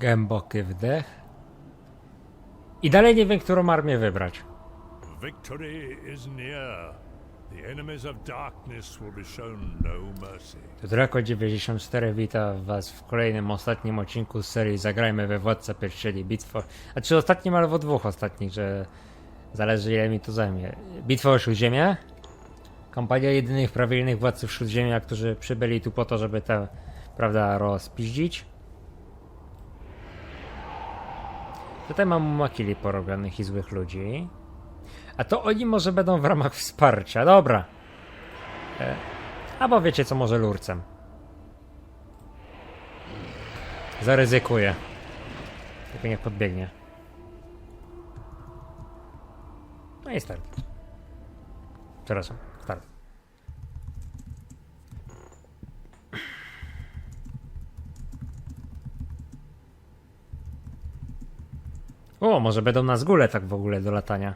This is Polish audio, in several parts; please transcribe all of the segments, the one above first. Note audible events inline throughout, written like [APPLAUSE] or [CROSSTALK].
Głęboki wdech. I dalej nie wiem, którą armię wybrać. To Draco 94 wita was w kolejnym, ostatnim odcinku z serii Zagrajmy we Władca Pierścieni Bitwa. A czy ostatnim albo dwóch ostatnich, że zależy ile mi to zajmie. Bitwa o Śródziemie. Kampania jedynych prawilnych władców Śródziemia, którzy przybyli tu po to, żeby tę, prawda, rozpiździć. Tutaj mam makili porobianych i złych ludzi. A to oni może będą w ramach wsparcia. Dobra. E, albo wiecie co, może lurcem. Zaryzykuję. Tylko niech podbiegnie. No i start. Przepraszam, start. Może będą nas góle tak w ogóle do latania.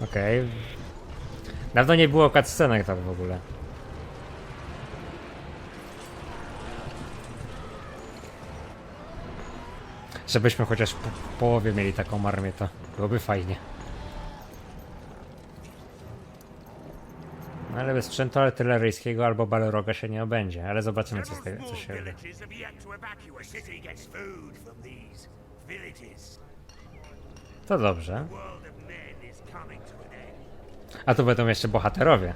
Okej. Dawno nie było cutscenek tak w ogóle. Żebyśmy chociaż po połowie mieli taką armię, to byłoby fajnie. Ale bez sprzętu artyleryjskiego albo balroga się nie obędzie, ale zobaczymy co, z co się uda. to dobrze. A tu będą jeszcze bohaterowie.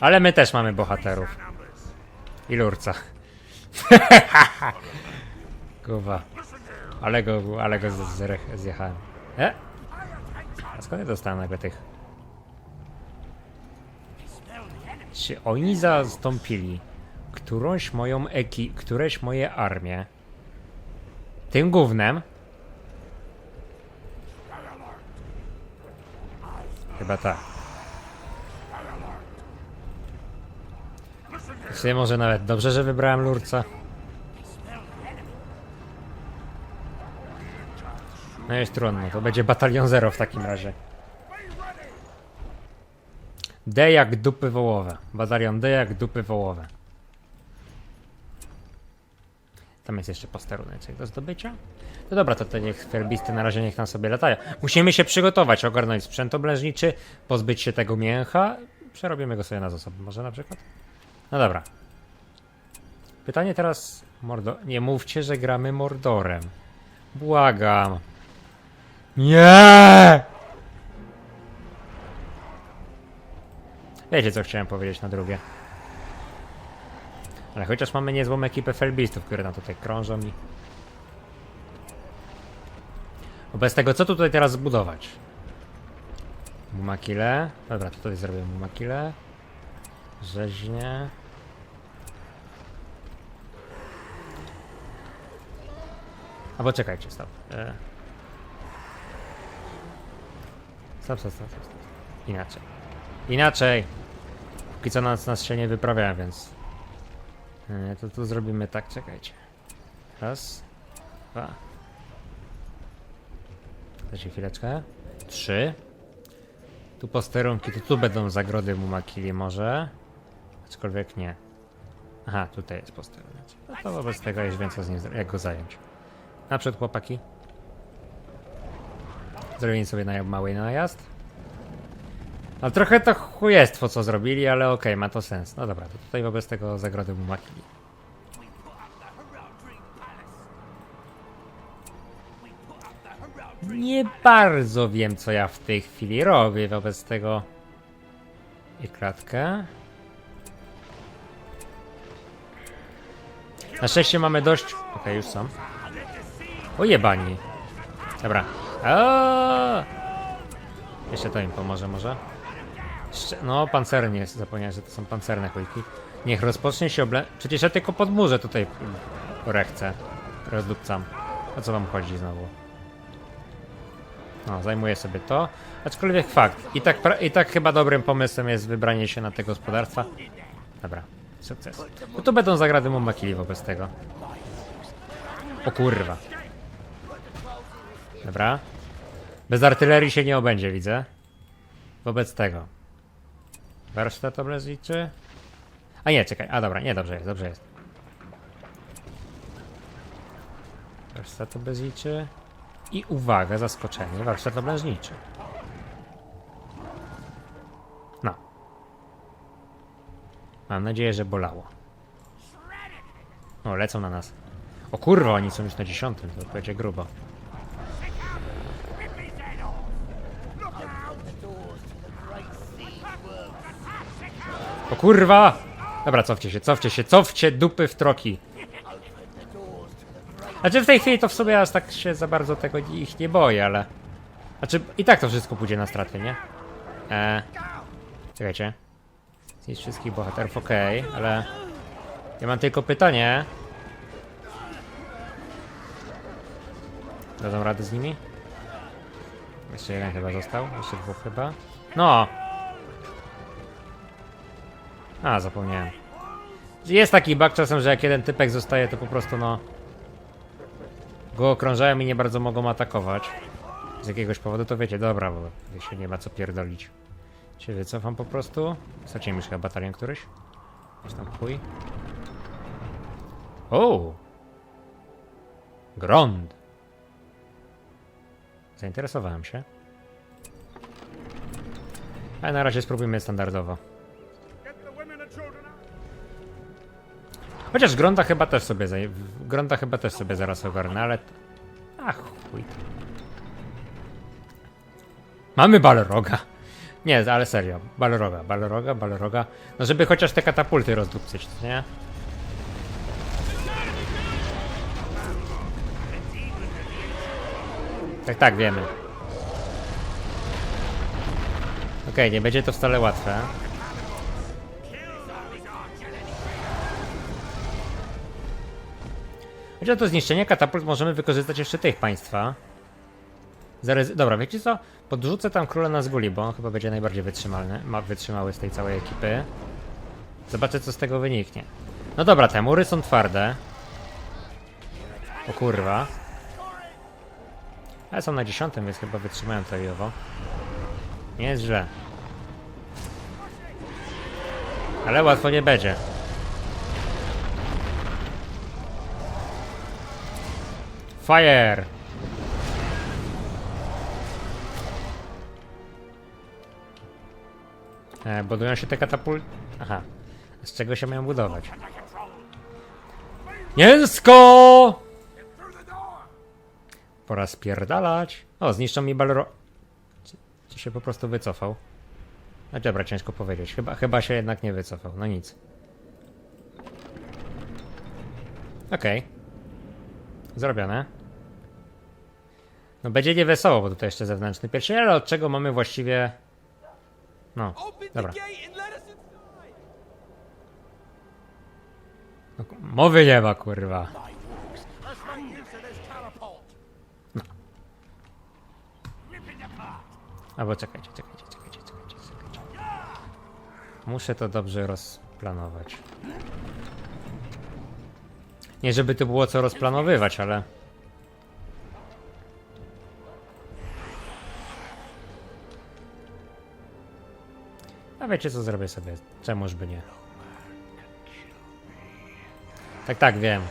Ale my też mamy bohaterów. I lurca. [LAUGHS] Kurwa. Ale go, ale go z- zre- zjechałem. E? A skąd ja dostałem nagle tych? Czy oni zastąpili którąś moją eki, któreś moje armię tym gównem? Chyba tak. Sumie może nawet dobrze, że wybrałem lurca. No jest trudno, to będzie batalion zero w takim razie. D jak dupy wołowe. Batalion D jak dupy wołowe. Tam jest jeszcze posterunek do zdobycia. No dobra, to te niech ferbisty na razie niech tam sobie latają. Musimy się przygotować, ogarnąć sprzęt oblężniczy, pozbyć się tego mięcha. Przerobimy go sobie na zasoby, może na przykład? No dobra. Pytanie teraz, Mordo... Nie mówcie, że gramy Mordorem. Błagam. Nie! Wiecie, co chciałem powiedzieć na drugie. Ale chociaż mamy niezłą ekipę felbistów, które nam tutaj krążą i... Wobec tego, co tutaj teraz zbudować? Mumakile. Dobra, tutaj zrobię mumakile. Rzeźnie. Albo czekajcie, stop. E... Stop, stop, stop, stop. Inaczej. Inaczej! Póki co nas, nas się nie wyprawiają, więc... E, to tu zrobimy tak, czekajcie. Raz. Dwa. Dajcie chwileczkę. Trzy. Tu posterunki, to tu będą zagrody Mumakili może. Aczkolwiek nie. Aha, tutaj jest posterunek. No to wobec tego jest więcej z nim, jak go zająć. Naprzód chłopaki. Zrobili sobie mały najazd. No trochę to chujestwo co zrobili, ale okej, ma to sens. No dobra, to tutaj wobec tego zagrody Mumakili. Nie bardzo wiem, co ja w tej chwili robię wobec tego. I klatkę. Na szczęście mamy dość. Okej, już są. O jebani. Dobra. Aaaa! Jeszcze to im pomoże może. No, pancernie, zapomniałem, że to są pancerne kulki. Niech rozpocznie się oble... Przecież ja tylko pod murze tutaj rechcę. Rozdupcam. O co wam chodzi znowu? No, zajmuję sobie to. Aczkolwiek fakt, i tak, i tak chyba dobrym pomysłem jest wybranie się na te gospodarstwa. Dobra, sukces. No tu będą zagrady mu makili wobec tego. O kurwa. Dobra. Bez artylerii się nie obędzie, widzę. Wobec tego. Warsztat obraźniczy? A nie, czekaj. A dobra, nie, dobrze jest, dobrze jest. Warsztat obraźniczy. I uwaga, zaskoczenie, warsztat obraźniczy. No. Mam nadzieję, że bolało. O, lecą na nas. O kurwa, oni są już na dziesiątym, to będzie grubo. O kurwa! Dobra, cofcie się, cofcie się, cofcie dupy w troki. Znaczy w tej chwili to w sobie aż tak się za bardzo tego ich nie boję, ale... Znaczy i tak to wszystko pójdzie na straty, nie? Eee... Czekajcie. Zniszcz wszystkich bohaterów, okej, okay, ale... Ja mam tylko pytanie. Dadzą radę z nimi? Jeszcze jeden chyba został, jeszcze dwóch chyba. No! A, zapomniałem. Jest taki bug czasem, że jak jeden typek zostaje, to po prostu no... Go okrążają i nie bardzo mogą atakować. Z jakiegoś powodu to wiecie, dobra, bo się nie ma co pierdolić. Się wycofam po prostu. Straciłem już chyba batalion któryś. Jest tam chuj. O! Grond! Zainteresowałem się. Ale na razie spróbujmy standardowo. Chociaż Gronda chyba też sobie. Gronda chyba też sobie zaraz ogarnę, ale... Ach, chuj. Mamy Balroga. Nie, ale serio. Balroga, Balroga, Balroga. No żeby chociaż te katapulty rozdupcyć, nie? Tak, tak, wiemy. Okej, okay, nie będzie to wcale łatwe. Myślę, że do zniszczenia katapult możemy wykorzystać jeszcze tych państwa. Zaryzy Dobra, wiecie co? Podrzucę tam króla na zguli, bo on chyba będzie najbardziej wytrzymalny, ma wytrzymały z tej całej ekipy. Zobaczę, co z tego wyniknie. No dobra, te mury są twarde. O kurwa. Ale są na dziesiątym, więc chyba wytrzymają to jowo. Nie jest źle. Ale łatwo nie będzie. Fire! E, budują się te katapult... Aha. Z czego się mają budować? Mięsko! Pora spierdalać. O, zniszczą mi balro... Czy, czy się po prostu wycofał? No dobra, ciężko powiedzieć. Chyba, chyba się jednak nie wycofał. No nic. Okej. Okay. Zrobione. No będzie niewesoło, bo tutaj jeszcze zewnętrzny pierwszy, ale od czego mamy właściwie... No, dobra. No, mowy nie ma, kurwa. No. Albo czekajcie, czekajcie, czekajcie, czekajcie, czekajcie. Muszę to dobrze rozplanować. Nie żeby to było co rozplanowywać, ale... wiecie co, zrobię sobie. Czemuż by nie. Tak, tak, wiem.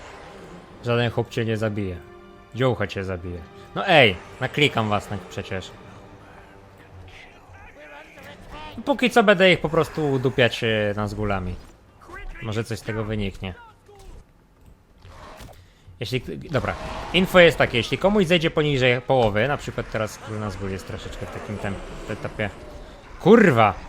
Żaden chłop cię nie zabije. Dziucha cię zabije. No ej, naklikam was na przecież. Póki co będę ich po prostu dupiać e, nazgulami. Może coś z tego wyniknie. Jeśli, dobra, info jest takie, jeśli komuś zejdzie poniżej połowy, na przykład teraz król Nazgul jest troszeczkę w takim etapie. Kurwa!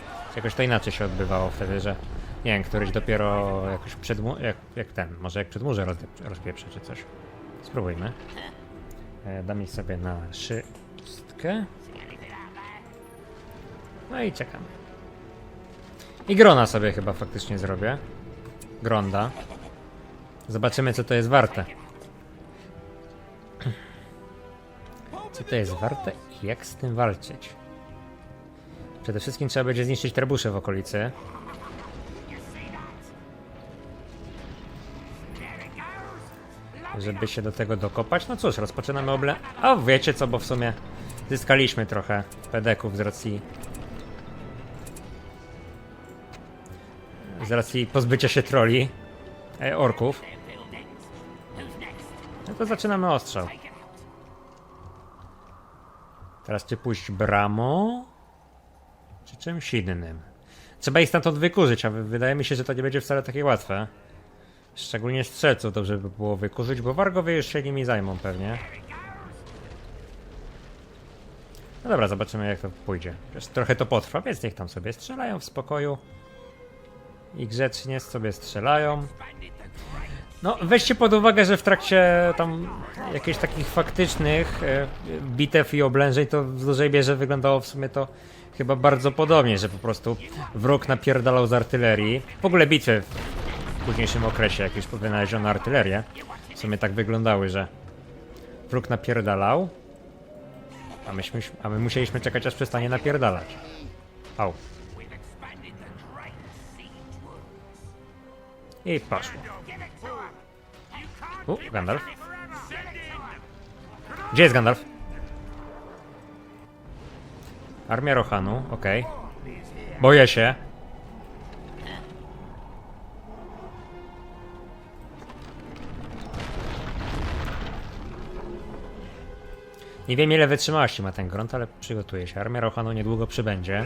Jakoś to inaczej się odbywało wtedy, że nie wiem, któryś dopiero jakoś przed, jak, jak ten, może jak przed murze roz, rozpieprze czy coś. Spróbujmy. E, dam sobie na szybkę. No i czekamy. I grona sobie chyba faktycznie zrobię. Gronda. Zobaczymy co to jest warte. Co to jest warte i jak z tym walczyć? Przede wszystkim trzeba będzie zniszczyć trebusze w okolicy. Żeby się do tego dokopać. No cóż, rozpoczynamy oble... A wiecie co, bo w sumie zyskaliśmy trochę pedeków z racji... Z racji pozbycia się troli. E, orków. No to zaczynamy ostrzał. Teraz czy pójść bramą? Czy czymś innym? Trzeba ich stamtąd wykurzyć, a wy- wydaje mi się, że to nie będzie wcale takie łatwe. Szczególnie strzelców dobrze by było wykurzyć, bo wargowie już się nimi zajmą pewnie. No dobra, zobaczymy jak to pójdzie. Wiesz, trochę to potrwa, więc niech tam sobie strzelają w spokoju. I grzecznie sobie strzelają. No, weźcie pod uwagę, że w trakcie tam jakichś takich faktycznych e, bitew i oblężeń to w dużej mierze wyglądało w sumie to chyba bardzo podobnie, że po prostu wróg napierdalał z artylerii. W ogóle bitwy w późniejszym okresie, jak już wynaleziono artylerię, w sumie tak wyglądały, że wróg napierdalał, a, myśmy, a my musieliśmy czekać aż przestanie napierdalać. Au. I poszło. U, Gandalf. Gdzie jest Gandalf? Armia Rohanu, okej. Boję się. Nie wiem ile wytrzymałości ma ten grunt, ale przygotuje się. Armia Rohanu niedługo przybędzie.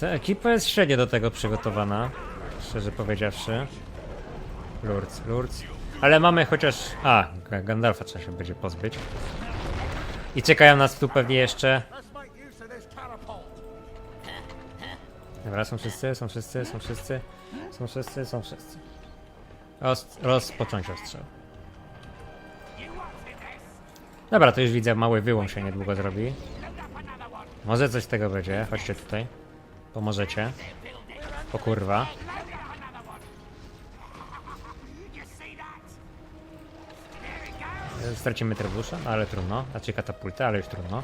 Ta ekipa jest średnio do tego przygotowana, szczerze powiedziawszy. Lurc, Lurc. Ale mamy chociaż... A, Ga- Gandalfa trzeba się będzie pozbyć. I czekają nas tu pewnie jeszcze... Dobra, są wszyscy, są wszyscy, są wszyscy, są wszyscy, są wszyscy. Roz, rozpocząć ostrzał. Dobra, to już widzę, mały wyłom się niedługo zrobi. Może coś z tego będzie, chodźcie tutaj. Pomożecie. O kurwa. Stracimy trebusza, no ale trudno. Znaczy katapultę, ale już trudno.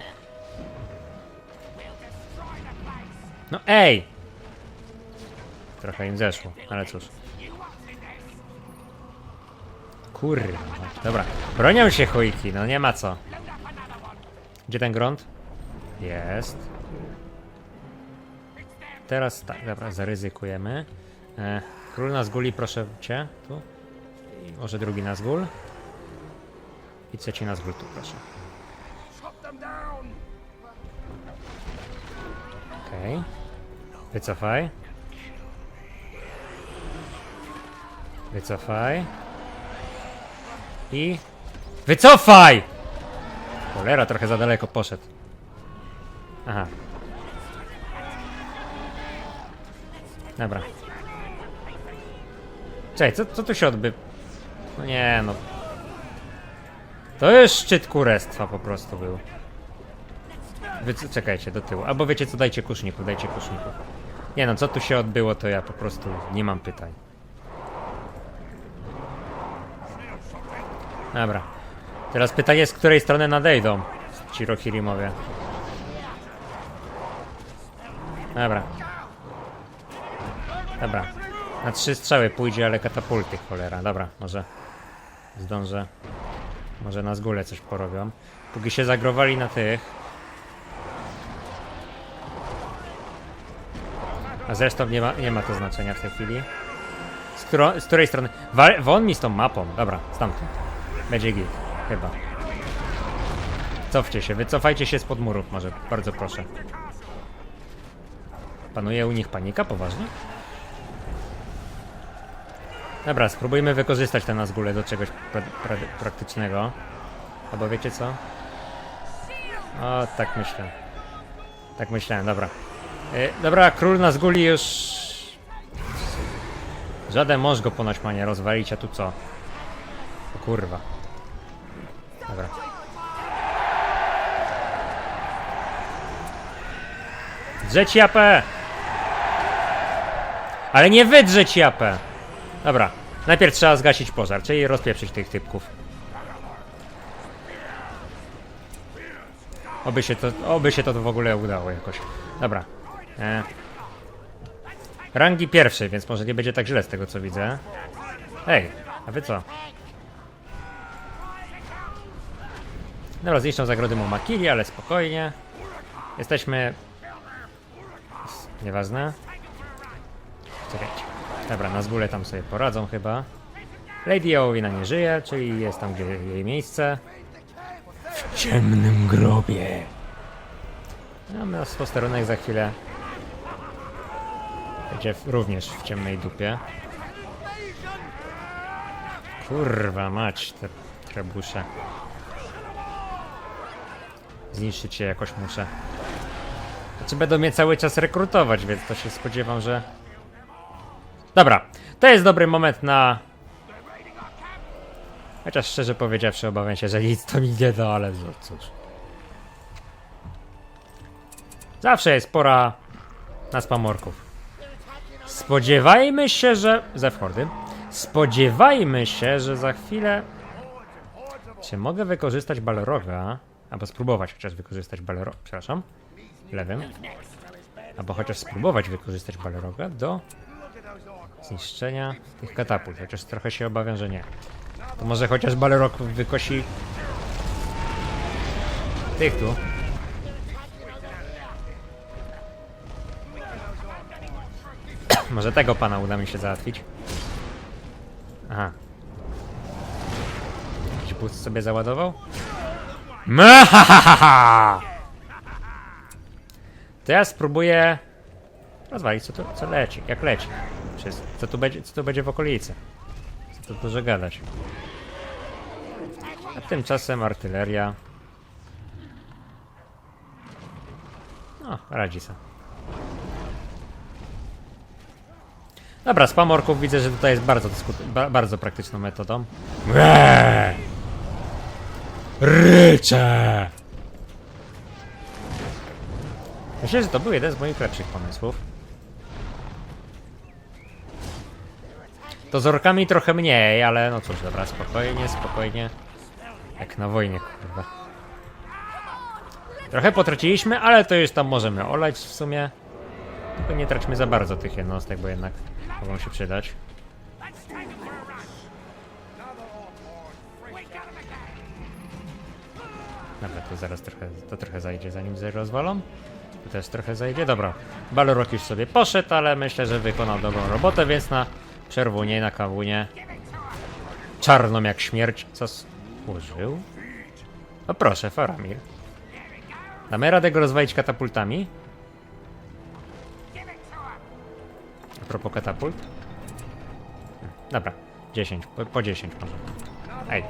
No ej! Trochę im zeszło, ale cóż. Kurwa. Dobra. Bronią się chujki, no nie ma co. Gdzie ten grunt? Jest. Teraz tak, dobra, zaryzykujemy. E, król Nazguli, proszę cię. Tu. I może drugi Nazgul. I trzeci Nazgul tu, proszę. Okej. Wycofaj. Wycofaj. I... Wycofaj! Cholera, trochę za daleko poszedł. Aha. Dobra. Czekaj, co, co tu się odby... No nie, no. To jest szczyt kurestwa po prostu był. Wy, czekajcie, do tyłu. Albo wiecie co, dajcie kuszników, dajcie kuszników. Nie no, co tu się odbyło, to ja po prostu nie mam pytań. Dobra. Teraz pytanie, z której strony nadejdą ci Rohirimowie. Dobra. Dobra. Na trzy strzały pójdzie, ale katapulty, cholera. Dobra, może zdążę. Może na zgóle coś porobią. Póki się zagrowali na tych. A zresztą nie ma, nie ma to znaczenia w tej chwili. Z, z której strony? Won mi z tą mapą. Dobra, stamtąd. Będzie git. Chyba. Cofcie się, wycofajcie się spod murów może. Bardzo proszę. Panuje u nich panika? Poważnie? Dobra, spróbujmy wykorzystać te Nazgule do czegoś pra pra praktycznego. Albo wiecie co? O, tak myślę. Tak myślałem, dobra. E, dobra, król Nazguli już... Żaden mąż go ponoć ma nie rozwalić, a tu co? O kurwa. Dobra. Drzeć japę! Ale nie wydrzeć japę! Dobra, najpierw trzeba zgasić pożar, czyli rozpieprzyć tych typków. Oby się to, oby się to w ogóle udało jakoś. Dobra. E. Rangi pierwszej, więc może nie będzie tak źle z tego co widzę. Ej, a wy co? Dobra, zniszczą zagrody Mumakili, ale spokojnie. Jesteśmy... Nieważne. Czekajcie. Dobra, na zgóle tam sobie poradzą chyba. Lady Eowina nie żyje, czyli jest tam, gdzie jej miejsce. W ciemnym grobie. A nasz posterunek za chwilę będzie również w ciemnej dupie. Kurwa mać, te trebusze. Zniszczyć się jakoś muszę. Znaczy będą mnie cały czas rekrutować, więc to się spodziewam, że... Dobra, to jest dobry moment na... Chociaż szczerze powiedziawszy obawiam się, że nic to mi nie da, ale no cóż. Zawsze jest pora na spamorków. Spodziewajmy się, że... Zewchordy. Spodziewajmy się, że za chwilę... Czy mogę wykorzystać Balroga? Albo spróbować chociaż wykorzystać Balroga. Przepraszam. Lewym. Albo chociaż spróbować wykorzystać Balroga do zniszczenia tych katapult. Chociaż trochę się obawiam, że nie. To może chociaż Balrog wykosi tych tu. [CLEARS THROAT] może tego pana uda mi się załatwić. Aha. Jakiś boost sobie załadował? Mahahaha! To ja spróbuję rozwalić co, tu, co leci, jak leci. Co, tu będzie, co tu będzie w okolicy. Co tu dużo gadać. A tymczasem artyleria. No, radzi sobie. Dobra, spam orków widzę, że tutaj jest bardzo, bardzo praktyczną metodą. Eee! Rycze! Myślę, że to był jeden z moich lepszych pomysłów. To z orkami trochę mniej, ale no cóż, dobra, spokojnie, spokojnie. Jak na wojnie, kurwa. Trochę potraciliśmy, ale to już tam możemy olać w sumie. Tylko nie traćmy za bardzo tych jednostek, bo jednak mogą się przydać. Dobra, to zaraz trochę, to trochę zajdzie, zanim rozwalą. Tu też trochę zajdzie. Dobra, Balrog już sobie poszedł, ale myślę, że wykonał dobrą robotę, więc na czerwonie, na kawunie. Czarną jak śmierć. Co służył? O proszę, Faramir. Damy radę go rozwalić katapultami? A propos katapult? Dobra, 10, po, po 10 może. Ej.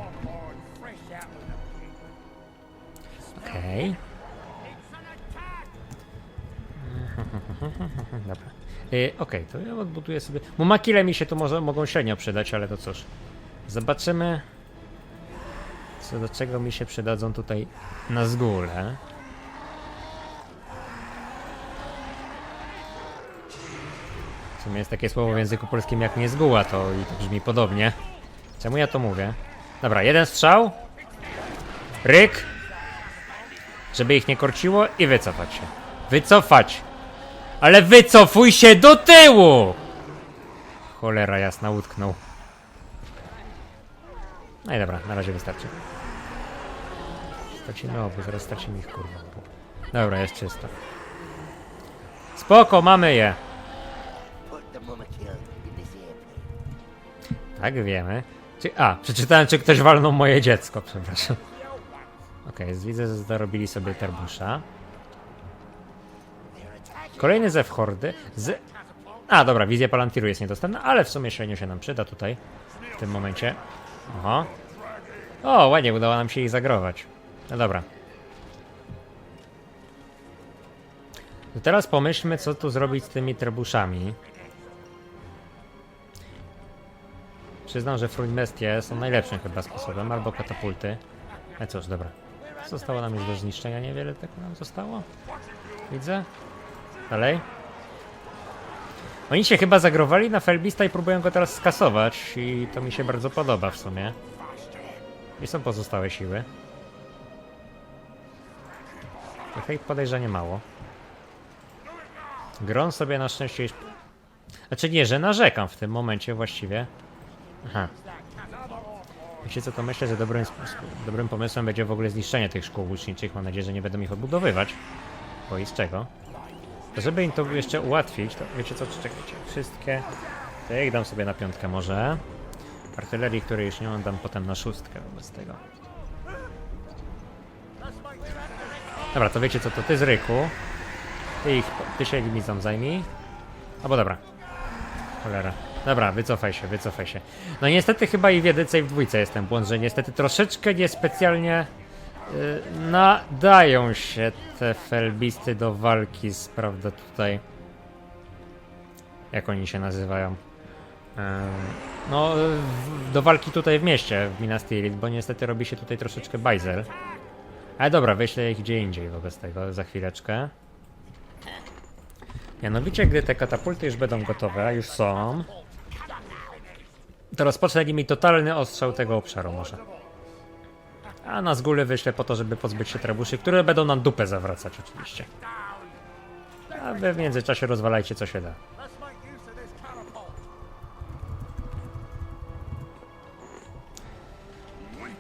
Okej. [LAUGHS] Dobra. Y, Okej, to ja odbuduję sobie. Mumakile mi się tu może, mogą średnio przydać, ale to cóż. Zobaczymy. Co do czego mi się przydadzą tutaj na zgóle. W sumie jest takie słowo w języku polskim jak nie zguła, to i to brzmi podobnie. Czemu ja to mówię? Dobra, jeden strzał. Ryk. Żeby ich nie korciło i wycofać się. Wycofać! Ale wycofuj się do tyłu! Cholera jasna, utknął. No i dobra, na razie wystarczy. Stracimy obu, zaraz stracimy ich kurwa. Dobra, jest czysto. Spoko, mamy je. Tak, wiemy. Czy, a, przeczytałem, czy ktoś walnął moje dziecko, przepraszam. Okej, widzę, że zarobili sobie terbusza. Kolejny zew hordy. Z... A, dobra, wizja Palantiru jest niedostępna, ale w sumie średnio się nam przyda tutaj, w tym momencie. Oho. O, ładnie, udało nam się ich zagrować. No dobra. To teraz pomyślmy, co tu zrobić z tymi trebuszami. Przyznam, że Fruinbestie są najlepszym chyba sposobem, albo katapulty. Ale cóż, dobra. Zostało nam już do zniszczenia niewiele tego nam zostało. Widzę. Dalej. Oni się chyba zagrowali na Felbista i próbują go teraz skasować i to mi się bardzo podoba w sumie. I są pozostałe siły. Trochę ich podejrzanie mało. Gron sobie na szczęście. Znaczy nie, że narzekam w tym momencie właściwie. Aha. Wiecie co, to myślę, że dobrym, dobrym pomysłem będzie w ogóle zniszczenie tych szkół łuczniczych. Mam nadzieję, że nie będą ich odbudowywać. Bo i z czego? To żeby im to jeszcze ułatwić, to wiecie co, czekajcie. Wszystkie... To ja ich dam sobie na piątkę może. Artylerii, której już nie mam, dam potem na szóstkę wobec tego. Dobra, to wiecie co, to ty z Ryku. Ty, ich, ty się nimi zajmij. Albo dobra. Cholera. Dobra, wycofaj się, wycofaj się. No niestety chyba i w jedynce i w dwójce jest ten błąd, że niestety troszeczkę niespecjalnie y, nadają się te felbisty do walki z, prawda, tutaj... Jak oni się nazywają? Ym, no, w, do walki tutaj w mieście, w Minas Tirith, bo niestety robi się tutaj troszeczkę bajzel. Ale dobra, wyślę ich gdzie indziej wobec tego, za chwileczkę. Mianowicie, gdy te katapulty już będą gotowe, już są, to rozpocznę nimi totalny ostrzał tego obszaru może. A na z góry wyślę po to, żeby pozbyć się trebuszy, które będą nam dupę zawracać oczywiście. A wy w międzyczasie rozwalajcie co się da.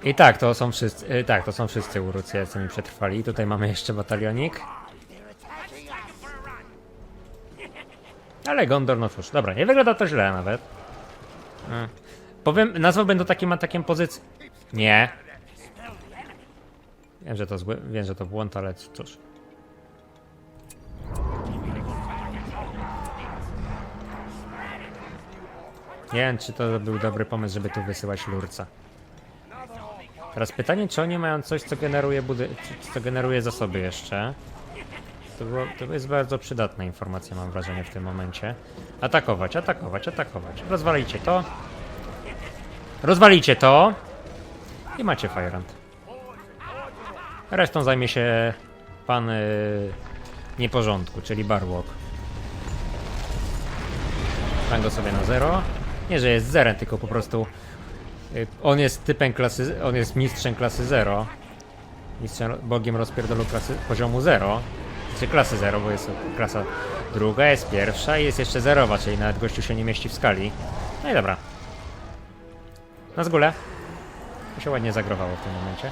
I tak, to są wszyscy, y, tak, to są wszyscy Urucy, co mi przetrwali. Tutaj mamy jeszcze batalionik. Ale Gondor, no cóż, dobra, nie wygląda to źle nawet. Mm. Powiem, nazwałbym to takim atakiem pozycji. Nie. Wiem, że to zły, wiem, że to błąd, ale cóż. Nie wiem, czy to był dobry pomysł, żeby tu wysyłać lurca. Teraz pytanie, czy oni mają coś, co generuje budy co generuje zasoby jeszcze. To, było, to jest bardzo przydatna informacja, mam wrażenie, w tym momencie. Atakować, atakować, atakować. Rozwalicie to. Rozwalicie to. I macie Firehand. Resztą zajmie się pan y, nieporządku, czyli Barwalk. Dam go sobie na zero. Nie, że jest zerem, tylko po prostu y, on jest typem klasy, on jest mistrzem klasy 0. Mistrzem, bogiem rozpierdolu klasy poziomu 0. Czy klasy 0, bo jest klasa druga, jest pierwsza i jest jeszcze zerowa, czyli nawet gościu się nie mieści w skali. No i dobra. Na zgulę. To się ładnie zagrowało w tym momencie.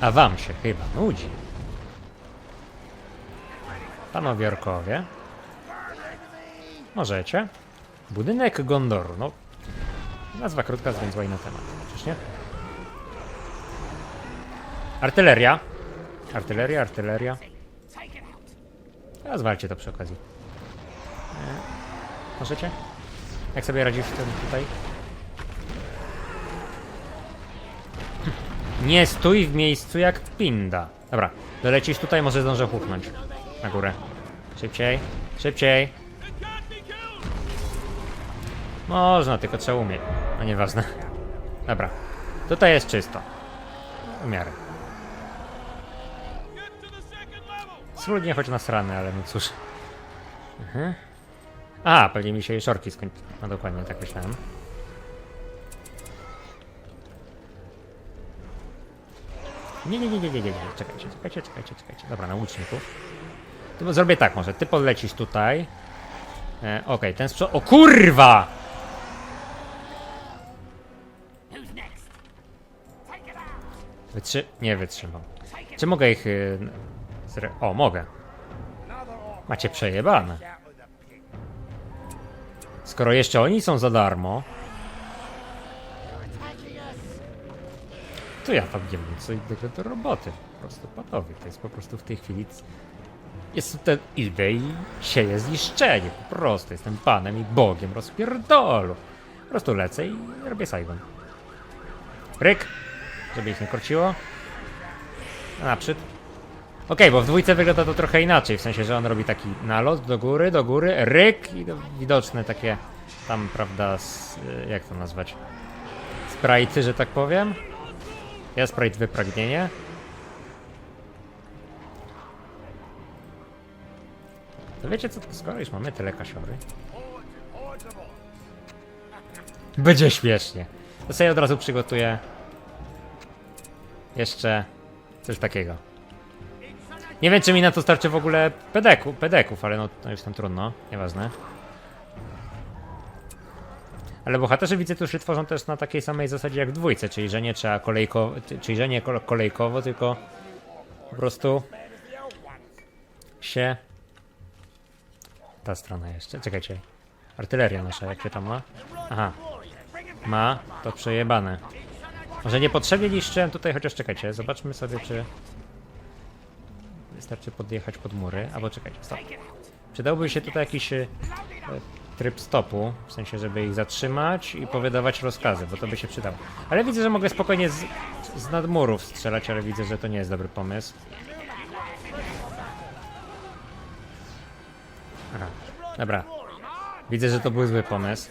A wam się chyba nudzi. Panowie orkowie. Możecie. Budynek Gondoru. No, nazwa krótka, zwięzła na temat. Przecież nie? Artyleria. Artyleria, artyleria. Teraz walcie to przy okazji. Możecie? Jak sobie radzisz tym tutaj? Nie stój w miejscu jak pinda. Dobra, dolecisz tutaj, może zdążę huknąć. Na górę. Szybciej, szybciej. Można, tylko trzeba umieć. No nieważne. Dobra. Tutaj jest czysto. W miarę. Schludnie choć nasrany, ale no cóż. Mhm. A, pewnie mi się szorki skończyły. No dokładnie, tak myślałem. Nie, nie, nie, nie, nie, nie, nie. Czekajcie, czekajcie, czekajcie, czekajcie. Dobra, na łuczników. To zrobię tak może. Ty podlecisz tutaj. E, Okej, ten sprząt... O kurwa! Wytrzy... Nie wytrzymam. Czy mogę ich... y. O, mogę. Macie przejebane. Skoro jeszcze oni są za darmo... To ja tam nie wiem, co innego do roboty. Po prostu panowie. To jest po prostu w tej chwili... Jest ten eBay sieje zniszczenie. Po prostu jestem panem i bogiem rozpierdolu. Po prostu lecę i robię Saigon. Ryk! Żeby ich nie korciło. Naprzód. Okej, bo w dwójce wygląda to trochę inaczej, w sensie, że on robi taki nalot do góry, do góry, ryk i to widoczne takie tam, prawda, s, jak to nazwać? Sprajty, że tak powiem. Jest projekt wypragnienie. To wiecie co, skoro już mamy tyle kasiory. Będzie śmiesznie. To sobie od razu przygotuję jeszcze coś takiego. Nie wiem, czy mi na to starczy w ogóle pedeku, pedeków, ale no, no już tam trudno, nieważne. Ale bohaterzy widzę tu tworzą też na takiej samej zasadzie jak w dwójce, czyli że nie trzeba kolejkowo, czyli że nie kole- kolejkowo, tylko po prostu się... Ta strona jeszcze, czekajcie. Artyleria nasza, jak się tam ma? Aha. Ma, to przejebane. Może niepotrzebnie niszczyłem tutaj, chociaż czekajcie, zobaczmy sobie, czy... Wystarczy podjechać pod mury, albo czekajcie, stop. Przydałby się tutaj jakiś e, tryb stopu, w sensie, żeby ich zatrzymać i powydawać rozkazy, bo to by się przydało. Ale widzę, że mogę spokojnie z, z nadmurów strzelać, ale widzę, że to nie jest dobry pomysł. Aha, dobra. Widzę, że to był zły pomysł.